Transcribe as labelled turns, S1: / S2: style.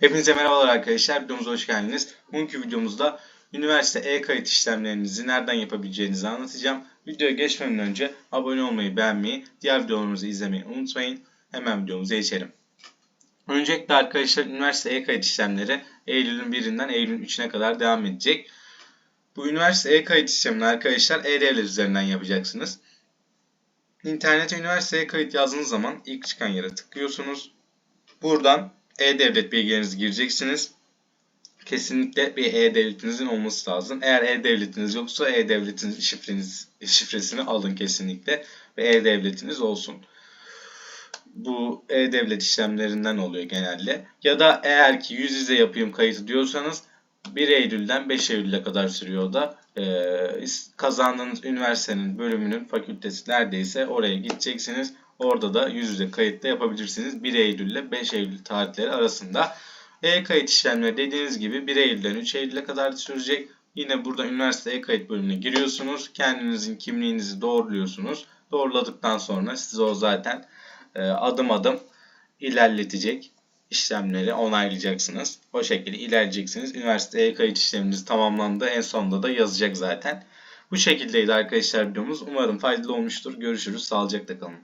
S1: Hepinize merhabalar arkadaşlar. Videomuza hoş geldiniz. Bugünkü videomuzda üniversite e-kayıt işlemlerinizi nereden yapabileceğinizi anlatacağım. Videoya geçmeden önce abone olmayı, beğenmeyi, diğer videolarımızı izlemeyi unutmayın. Hemen videomuza geçelim. Öncelikle arkadaşlar üniversite e-kayıt işlemleri Eylül'ün 1'inden Eylül'ün 3'üne kadar devam edecek. Bu üniversite e-kayıt işlemini arkadaşlar e-devlet üzerinden yapacaksınız. İnternete üniversiteye kayıt yazdığınız zaman ilk çıkan yere tıklıyorsunuz. Buradan e-devlet bilgilerinizi gireceksiniz. Kesinlikle bir e-devletinizin olması lazım. Eğer e-devletiniz yoksa e-devletin şifreniz, şifresini alın kesinlikle ve e-devletiniz olsun. Bu e-devlet işlemlerinden oluyor genelde. Ya da eğer ki yüz yüze yapayım kayıtı diyorsanız 1 Eylül'den 5 Eylül'e kadar sürüyor da. Ee, kazandığınız üniversitenin bölümünün fakültesi neredeyse oraya gideceksiniz. Orada da yüz yüze kayıtta yapabilirsiniz. 1 Eylül ile 5 Eylül tarihleri arasında. E-kayıt işlemleri dediğiniz gibi 1 Eylül'den 3 Eylül'e kadar sürecek. Yine burada üniversite e-kayıt bölümüne giriyorsunuz. Kendinizin kimliğinizi doğruluyorsunuz. Doğruladıktan sonra size o zaten e, adım adım ilerletecek işlemleri onaylayacaksınız. O şekilde ilerleyeceksiniz. Üniversite e-kayıt işleminiz tamamlandı. En sonunda da yazacak zaten. Bu şekildeydi arkadaşlar videomuz. Umarım faydalı olmuştur. Görüşürüz. Sağlıcakla kalın.